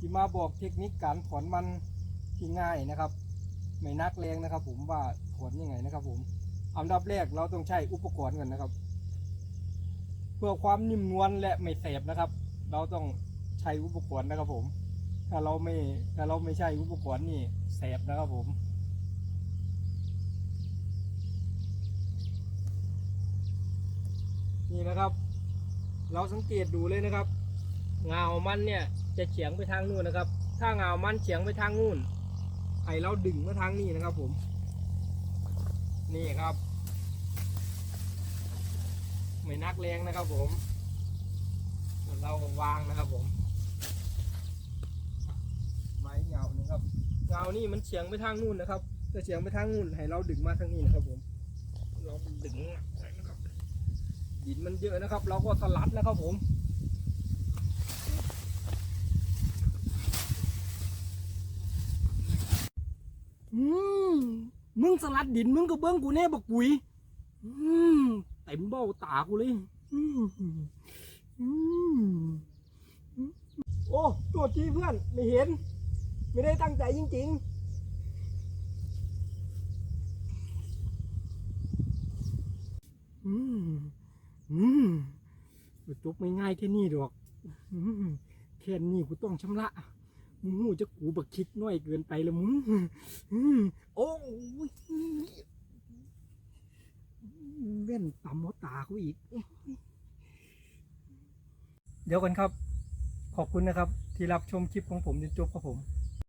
ที่มาบอกเทคนิคการถอนมันที่ง่ายนะครับ ไม่นักแรงนะครับ ผมว่าถอนยังไงนะครับ ผมอันดับแรกเราต้องใช้อุปกรณ์ก่อนนะครับ เพื่อความนิ่มนวลและไม่แสบนะครับ เราต้องใช้อุปกรณ์นะครับ ผม ถ้าเราไม่ถ้าเราไม่ใช่อุปกรณ์นี่แสบนะครับผมนี่นะครับ เราสังเกตดูเลยนะครับ เงามันเนี่ย จะเฉียงไปทางนู่นนะครับ ถ้าเงามันเฉียงไปทางนู่นให้เราดึงมาทางนี้นะครับผม นี่ครับ ไม่นักแรงนะครับผมเราวางนะครับผมไม้เงานะครับเงานี่มันเฉียงไปทางนู่นนะครับจะเฉียงไปทางนู่นให้เราดึงมาทางนี้นะครับผมเราดึงนะครับดินมันเยอะนะครับ เราก็สลัดนะครับผม อืม มึงสลัดดินมึงก็เบิ้งกูแน่บักปุ๋ยเต็มเบ้าตากูเลยโอ้ตัวทีเพื่อนไม่เห็น ไม่ได้ตั้งใจจริงๆอืมอืมจบไม่ง่ายแค่นี้ดอกแค่นี้กูต้องชำระ มึงหูจะกูบักคิดน้อยเกินไปละมึงโอ้ยเล่นต่ำหัวตาเขาอีก เดี๋ยวกันครับ ขอบคุณนะครับ ที่รับชมคลิปของผมจนจบครับผม